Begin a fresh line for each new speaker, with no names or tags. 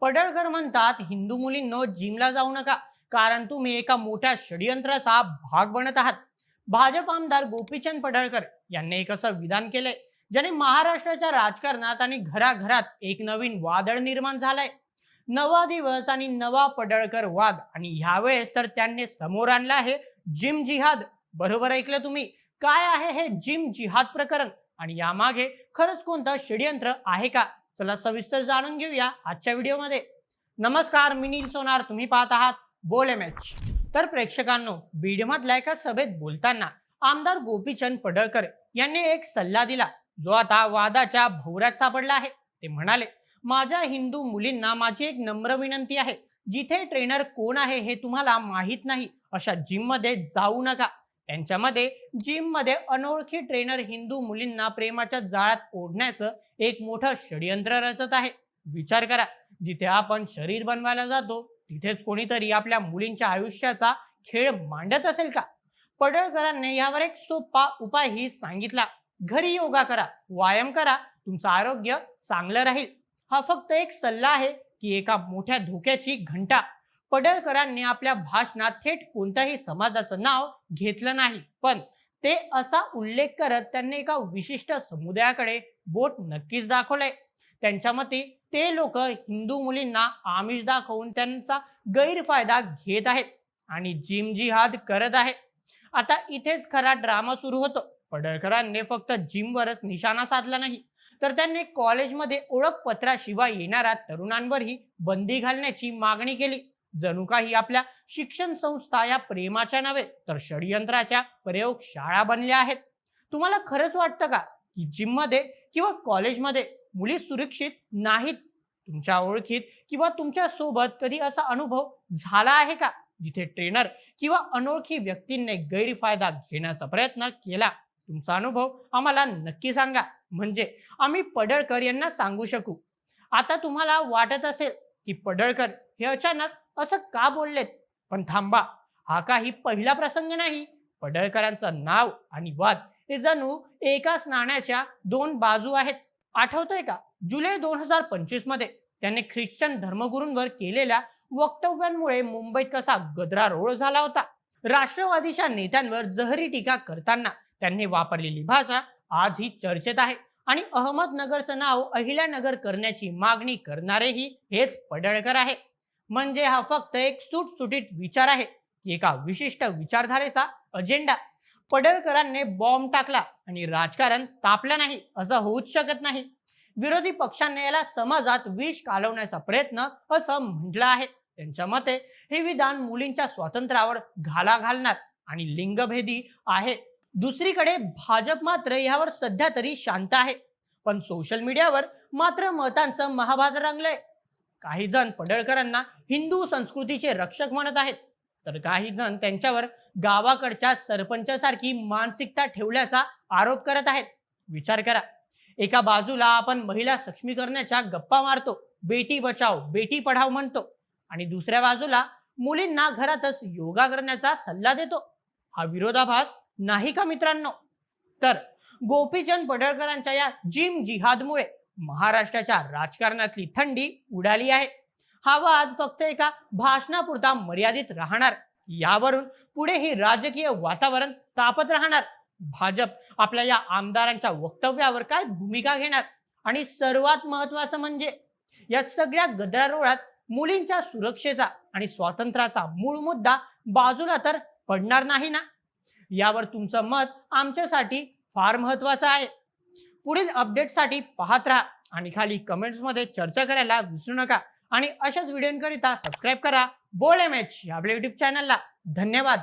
पडळकर म्हणतात हिंदू मुलींनो जिमला जाऊ नका कारण तुम्ही एका मोठ्या षडयंत्राचा भाग बनत आहात. भाजप आमदार गोपीचंद पडळकर यांनी एक असं विधान केलंय ज्याने महाराष्ट्राच्या राजकारणात आणि घराघरात एक नवीन वादळ निर्माण झालाय. नवा दिवस आणि नवा पडळकर वाद आणि ह्यावेळेस तर त्यांनी समोर आणलं आहे जिम जिहाद. बरोबर ऐकलं तुम्ही? काय आहे हे जिम जिहाद प्रकरण? आणि यामागे खरंच कोणतं षडयंत्र आहे का? चला सविस्तर जाणून घेऊया आजच्या व्हिडिओमध्ये. नमस्कार मी नील सोनार. तुम्ही पाहत आहात बोल मॅच. तर प्रेक्षकांनो बीडमधल्या एका सभेत बोलताना आमदार गोपीचंद पडळकर यांनी एक सल्ला दिला. जो आता वादाच्या भोवऱ्यात सापडला आहे. ते म्हणाले माझ्या हिंदू मुलींना माझी एक नम्र विनंती आहे. जिथे ट्रेनर कोण आहे हे तुम्हाला माहीत नाही. अशा जिममध्ये जाऊ नका. त्यांच्यामध्ये जिममध्ये अनोळखी ट्रेनर हिंदू मुलींना प्रेमाच्या जाळ्यात ओढण्याचं एक मोठं षडयंत्र रचत आहे. विचार करा जिथे आपण शरीर बनवायला जातो तिथेच कोणीतरी आपल्या मुलींच्या आयुष्याचा खेळ मांडत असेल का? पडळकरांनी यावर एक सोपा उपायही सांगितला. घरी योगा करा व्यायाम करा तुमचं आरोग्य चांगलं राहील. हा फक्त एक सल्ला आहे की एका मोठ्या धोक्याची घंटा पडळकरांनी आपल्या भाषणात थेट कोणत्याही समाजाचं नाव घेतलं नाही. पण ते असा उल्लेख करत त्यांनी एका विशिष्ट समुदायाकडे बोट नक्कीच दाखवलंय. त्यांच्या मते ते लोक हिंदू मुलींना आमिष दाखवून त्यांचा गैरफायदा घेत आहेत आणि जिम जिहाद करत आहे आता इथेच खरा ड्रामा सुरू होतो. पडळकरांनी फक्त जिमवरच निशाणा साधला नाही तर त्यांनी कॉलेजमध्ये ओळखपत्राशिवाय येणाऱ्या तरुणांवरही बंदी घालण्याची मागणी केली. जणू काही आपल्या शिक्षण संस्था या प्रेमाच्या नव्हे तर षडयंत्राच्या प्रयोगशाळा बनल्या आहेत. तुम्हाला खरंच वाटतं का की जिममध्ये किंवा कॉलेजमध्ये मुली सुरक्षित नाहीत? तुमच्या ओळखीत किंवा तुमच्यासोबत कधी असा अनुभव झाला आहे का जिथे ट्रेनर किंवा अनोळखी व्यक्तींनी गैरफायदा घेण्याचा प्रयत्न केला? तुमचा अनुभव आम्हाला नक्की सांगा. म्हणजे आम्ही पडळकर यांना सांगू शकू. आता तुम्हाला वाटत असेल की पडळकर हे अचानक असं का बोललेत? पण थांबा हा काही पहिला प्रसंग नाही. पडळकरांचं नाव आणि वाद हे जणू एकाच नाण्याच्या दोन बाजू आहेत. आठवतंय का? जुलै दोन हजार पंचवीसमध्ये त्यांनी ख्रिश्चन धर्मगुरूंवर केलेल्या वक्तव्यांमुळे मुंबईत कसा गदरारोळ झाला होता. राष्ट्रवादीच्या नेत्यांवर जहरी टीका करताना त्यांनी वापरलेली भाषा आजही चर्चेत आहे आणि अहमदनगरचं नाव अहिल्यानगर करण्याची मागणी करणारेही हेच पडळकर आहे. म्हणजे हा फक्त एक सुटसुटीत विचार आहे. एका विशिष्ट विचारधारेचा अजेंडा पडळकरांनी बॉम्ब टाकला आणि राजकारण तापलं नाही असं होऊच शकत नाही. विरोधी पक्षांनी याला समाजात विष कालवण्याचा प्रयत्न असं म्हटलं आहे. त्यांच्या मते हे विधान मुलींच्या स्वातंत्र्यावर घाला घालणार आणि लिंगभेदी आहे. दुसरीकडे भाजप मात्र यावर सध्या तरी शांत आहे. पण सोशल मीडियावर मात्र मतांचं महाभारत रंगलंय. काही जण पडळकरांना हिंदू संस्कृतीचे रक्षक म्हणत आहेत. तर काही जण त्यांच्यावर गावाकडच्या सरपंचासारखी मानसिकता ठेवल्याचा आरोप करत आहेत. विचार करा. एका बाजूला आपण महिला सक्षमीकरणाच्या गप्पा मारतो बेटी बचाव बेटी पढाव म्हणतो आणि दुसऱ्या बाजूला मुलींना घरातच योगा करण्याचा सल्ला देतो. हा विरोधाभास नाही का मित्रांनो? तर गोपीचंद पडळकरांच्या या जिम जिहादमुळे महाराष्ट्राच्या राजकारणातली थंडी उडाली आहे. हा वाद फक्त एका भाषणापुरता मर्यादित राहणार. यावरून पुढे ही राजकीय वातावरण तापत राहणार. भाजप आपल्या या आमदारांच्या वक्तव्यावर काय भूमिका घेणार? आणि सर्वात महत्वाचं म्हणजे या सगळ्या गदारोळात मुलींच्या सुरक्षेचा आणि स्वातंत्र्याचा मूळ मुद्दा बाजूला तर पडणार नाही ना? यावर तुमचं मत आमच्यासाठी फार महत्वाचं आहे. पुढील अपडेटसाठी पाहत राहा. आणि खाली कमेंट्समध्ये चर्चा करायला विसरू नका. आणि अशाच व्हिडिओकरिता सबस्क्राईब करा. बोल एम एच आपल्या युट्यूब चॅनलला धन्यवाद.